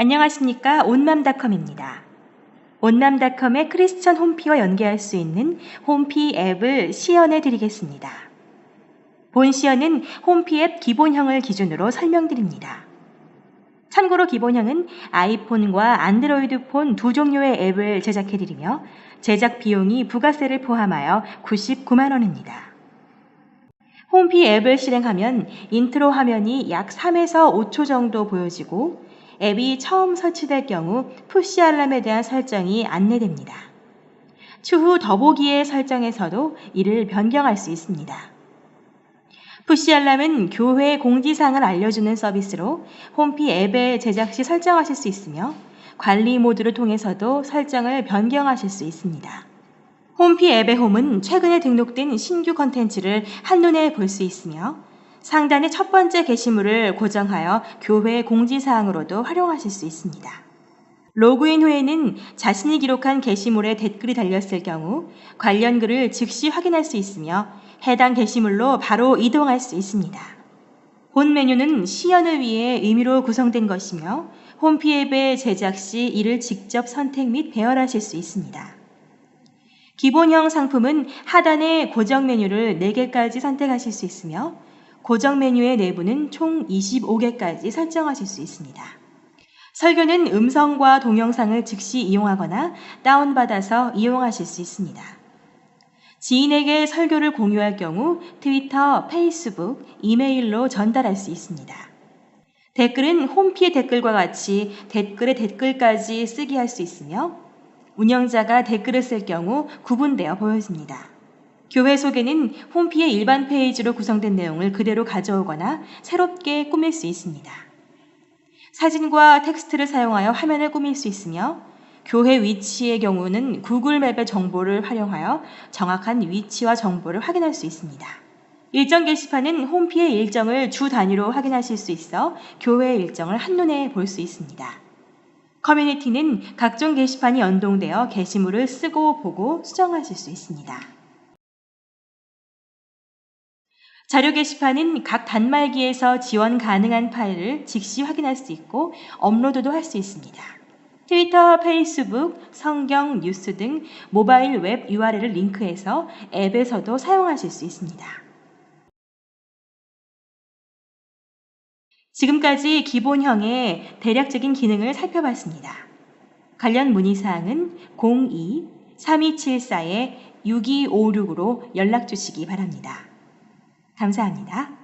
안녕하십니까 온맘닷컴입니다. 온맘닷컴의 크리스천 홈피와 연계할 수 있는 홈피 앱을 시연해 드리겠습니다. 본 시연은 홈피 앱 기본형을 기준으로 설명드립니다. 참고로 기본형은 아이폰과 안드로이드 폰 두 종류의 앱을 제작해 드리며 제작 비용이 부가세를 포함하여 99만 원입니다. 홈피 앱을 실행하면 인트로 화면이 약 3에서 5초 정도 보여지고 앱이 처음 설치될 경우 푸시 알람에 대한 설정이 안내됩니다. 추후 더보기의 설정에서도 이를 변경할 수 있습니다. 푸시 알람은 교회 공지사항을 알려주는 서비스로 홈피 앱의 제작 시 설정하실 수 있으며 관리 모드를 통해서도 설정을 변경하실 수 있습니다. 홈피 앱의 홈은 최근에 등록된 신규 컨텐츠를 한눈에 볼 수 있으며 상단의 첫 번째 게시물을 고정하여 교회 공지사항으로도 활용하실 수 있습니다. 로그인 후에는 자신이 기록한 게시물에 댓글이 달렸을 경우 관련 글을 즉시 확인할 수 있으며 해당 게시물로 바로 이동할 수 있습니다. 본 메뉴는 시연을 위해 의미로 구성된 것이며 홈피 앱의 제작 시 이를 직접 선택 및 배열하실 수 있습니다. 기본형 상품은 하단의 고정 메뉴를 4개까지 선택하실 수 있으며 고정 메뉴의 내부는 총 25개까지 설정하실 수 있습니다. 설교는 음성과 동영상을 즉시 이용하거나 다운받아서 이용하실 수 있습니다. 지인에게 설교를 공유할 경우 트위터, 페이스북, 이메일로 전달할 수 있습니다. 댓글은 홈피의 댓글과 같이 댓글에 댓글까지 쓰기 할 수 있으며 운영자가 댓글을 쓸 경우 구분되어 보여집니다. 교회 소개는 홈피의 일반 페이지로 구성된 내용을 그대로 가져오거나 새롭게 꾸밀 수 있습니다. 사진과 텍스트를 사용하여 화면을 꾸밀 수 있으며 교회 위치의 경우는 구글 맵의 정보를 활용하여 정확한 위치와 정보를 확인할 수 있습니다. 일정 게시판은 홈피의 일정을 주 단위로 확인하실 수 있어 교회 일정을 한눈에 볼 수 있습니다. 커뮤니티는 각종 게시판이 연동되어 게시물을 쓰고 보고 수정하실 수 있습니다. 자료 게시판은 각 단말기에서 지원 가능한 파일을 즉시 확인할 수 있고 업로드도 할 수 있습니다. 트위터, 페이스북, 성경, 뉴스 등 모바일 웹 URL을 링크해서 앱에서도 사용하실 수 있습니다. 지금까지 기본형의 대략적인 기능을 살펴봤습니다. 관련 문의사항은 02-3274-6256으로 연락 주시기 바랍니다. 감사합니다.